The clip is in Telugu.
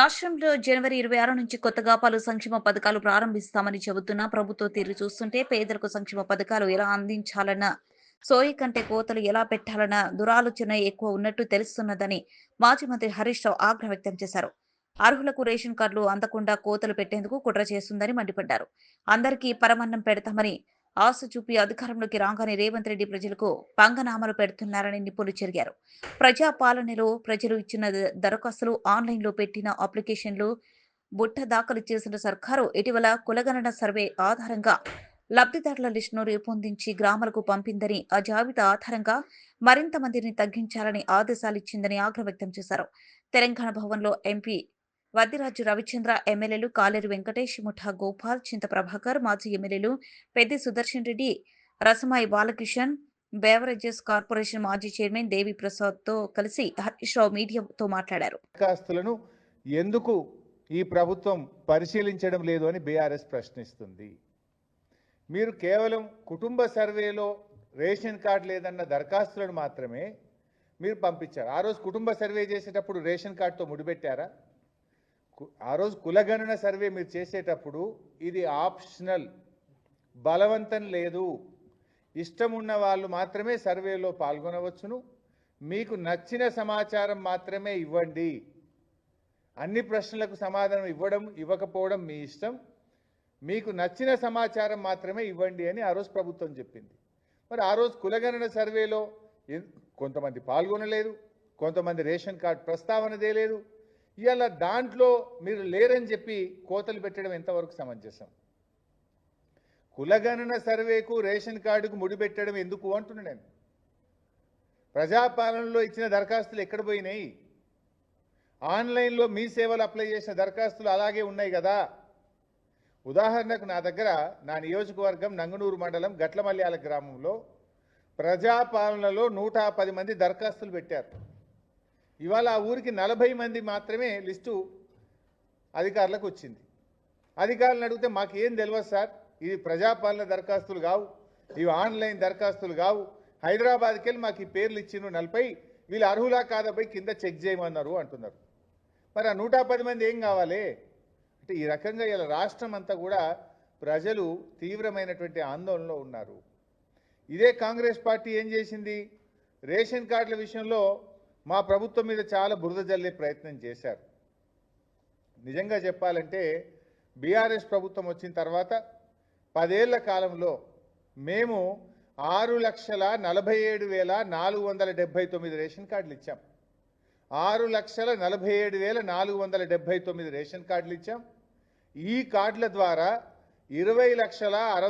రాష్ట్రంలో జనవరి ఇరవై ఆరు నుంచి కొత్తగా పలు సంక్షేమ పథకాలు ప్రారంభిస్తామని చెబుతున్న ప్రభుత్వ తీరు చూస్తుంటే పేదలకు సంక్షేమ పథకాలు ఎలా అందించాలన్న సోయి కంటే కోతలు ఎలా పెట్టాలన్న దురాలోచన ఎక్కువ ఉన్నట్టు తెలుస్తున్నదని మాజీ మంత్రి హరీష్ రావు ఆగ్రహం వ్యక్తం చేశారు. అర్హులకు రేషన్ కార్డులు అందకుండా కోతలు పెట్టేందుకు కుట్ర చేస్తుందని మండిపడ్డారు. అందరికీ పరమన్నం పెడతామని ఆశ చూపి అధికారంలోకి రాగానే రేవంత్ రెడ్డి ప్రజలకు పంగనామాలు పెడుతున్నారని నిపుణులు చెరిగారు. ప్రజాపాలనలో ప్రజలు ఇచ్చిన ద- దరఖాస్తులు ఆన్లైన్లో పెట్టిన అప్లికేషన్లు బుట్ట దాఖలు చేసిన సర్కారు ఇటీవల కులగణన సర్వే ఆధారంగా లబ్ధిదారుల లిస్టును రూపొందించి గ్రామాలకు పంపిందని ఆ జాబితా ఆధారంగా మరింత మందిని తగ్గించాలని ఆదేశాలు ఇచ్చిందని ఆగ్రహం వ్యక్తం చేశారు. తెలంగాణ భవన్లో ఎంపీ వద్దిరాజు రవిచంద్ర ఎమ్మెల్యేలు కాలేరు వెంకటేష్ ముఠా గోపాల్ చింత ప్రభాకర్ మాజీ ఎమ్మెల్యేలు పెద్ది సుదర్శన్ రెడ్డి రసమాయి బాలకిషన్ బేవరేజెస్ కార్పొరేషన్ మాజీ చైర్మన్ దేవి ప్రసాద్తో కలిసి హరీష్ రావు మీడియాతో మాట్లాడారు. దరఖాస్తులను ఎందుకు ఈ ప్రభుత్వం పరిశీలించడం లేదు అని బీఆర్ఎస్ ప్రశ్నిస్తుంది. మీరు కేవలం కుటుంబ సర్వేలో రేషన్ కార్డు లేదన్న దరఖాస్తులను మాత్రమే మీరు పంపించారు. ఆ రోజు కుటుంబ సర్వే చేసేటప్పుడు రేషన్ కార్డుతో ముడిపెట్టారా? ఆ రోజు కులగణన సర్వే మీరు చేసేటప్పుడు ఇది ఆప్షనల్. బలవంతం లేదు. ఇష్టం ఉన్న వాళ్ళు మాత్రమే సర్వేలో పాల్గొనవచ్చును. మీకు నచ్చిన సమాచారం మాత్రమే ఇవ్వండి. అన్ని ప్రశ్నలకు సమాధానం ఇవ్వడం ఇవ్వకపోవడం మీ ఇష్టం. మీకు నచ్చిన సమాచారం మాత్రమే ఇవ్వండి అని ఆ రోజు ప్రభుత్వం చెప్పింది. మరి ఆ రోజు కులగణన సర్వేలో కొంతమంది పాల్గొనలేదు. కొంతమంది రేషన్ కార్డు ప్రస్తావనదే లేదు. ఇవాళ దాంట్లో మీరు లేరని చెప్పి కోతలు పెట్టడం ఎంతవరకు సమంజసం? కులగణన సర్వేకు రేషన్ కార్డుకు ముడిపెట్టడం ఎందుకు అంటున్నా నేను. ప్రజాపాలనలో ఇచ్చిన దరఖాస్తులు ఎక్కడ పోయినాయి? ఆన్లైన్లో మీ సేవలు అప్లై చేసిన దరఖాస్తులు అలాగే ఉన్నాయి కదా? ఉదాహరణకు నా దగ్గర నా నియోజకవర్గం నంగనూరు మండలం గట్లమల్యాల గ్రామంలో ప్రజాపాలనలో నూట పది మంది దరఖాస్తులు పెట్టారు. ఇవాళ ఆ ఊరికి నలభై మంది మాత్రమే లిస్టు అధికారులకు వచ్చింది. అధికారులను అడిగితే మాకు ఏం తెలియదు సార్ ఇది ప్రజాపాలన దరఖాస్తులు కావు ఇవి ఆన్లైన్ దరఖాస్తులు కావు. హైదరాబాద్కి వెళ్ళి మాకు ఈ పేర్లు ఇచ్చిన నలభై వీళ్ళు అర్హులా కాదపై కింద చెక్ చేయమన్నారు అంటున్నారు. మరి ఆ నూట పది మంది ఏం కావాలి? అంటే ఈ రకంగా ఇలా రాష్ట్రం అంతా కూడా ప్రజలు తీవ్రమైనటువంటి ఆందోళనలో ఉన్నారు. ఇదే కాంగ్రెస్ పార్టీ ఏం చేసింది? రేషన్ కార్డుల విషయంలో మా ప్రభుత్వం మీద చాలా బురద జల్లే ప్రయత్నం చేశారు. నిజంగా చెప్పాలంటే బీఆర్ఎస్ ప్రభుత్వం వచ్చిన తర్వాత పదేళ్ళ కాలంలో మేము ఆరు లక్షల నలభై ఏడు వేల నాలుగు వందల డెబ్బై తొమ్మిది రేషన్ కార్డులు ఇచ్చాం. ఆరు లక్షల నలభై ఏడు వేల నాలుగు వందల డెబ్బై తొమ్మిది రేషన్ కార్డులు ఇచ్చాం. ఈ కార్డుల ద్వారా ఇరవై లక్షల అరవై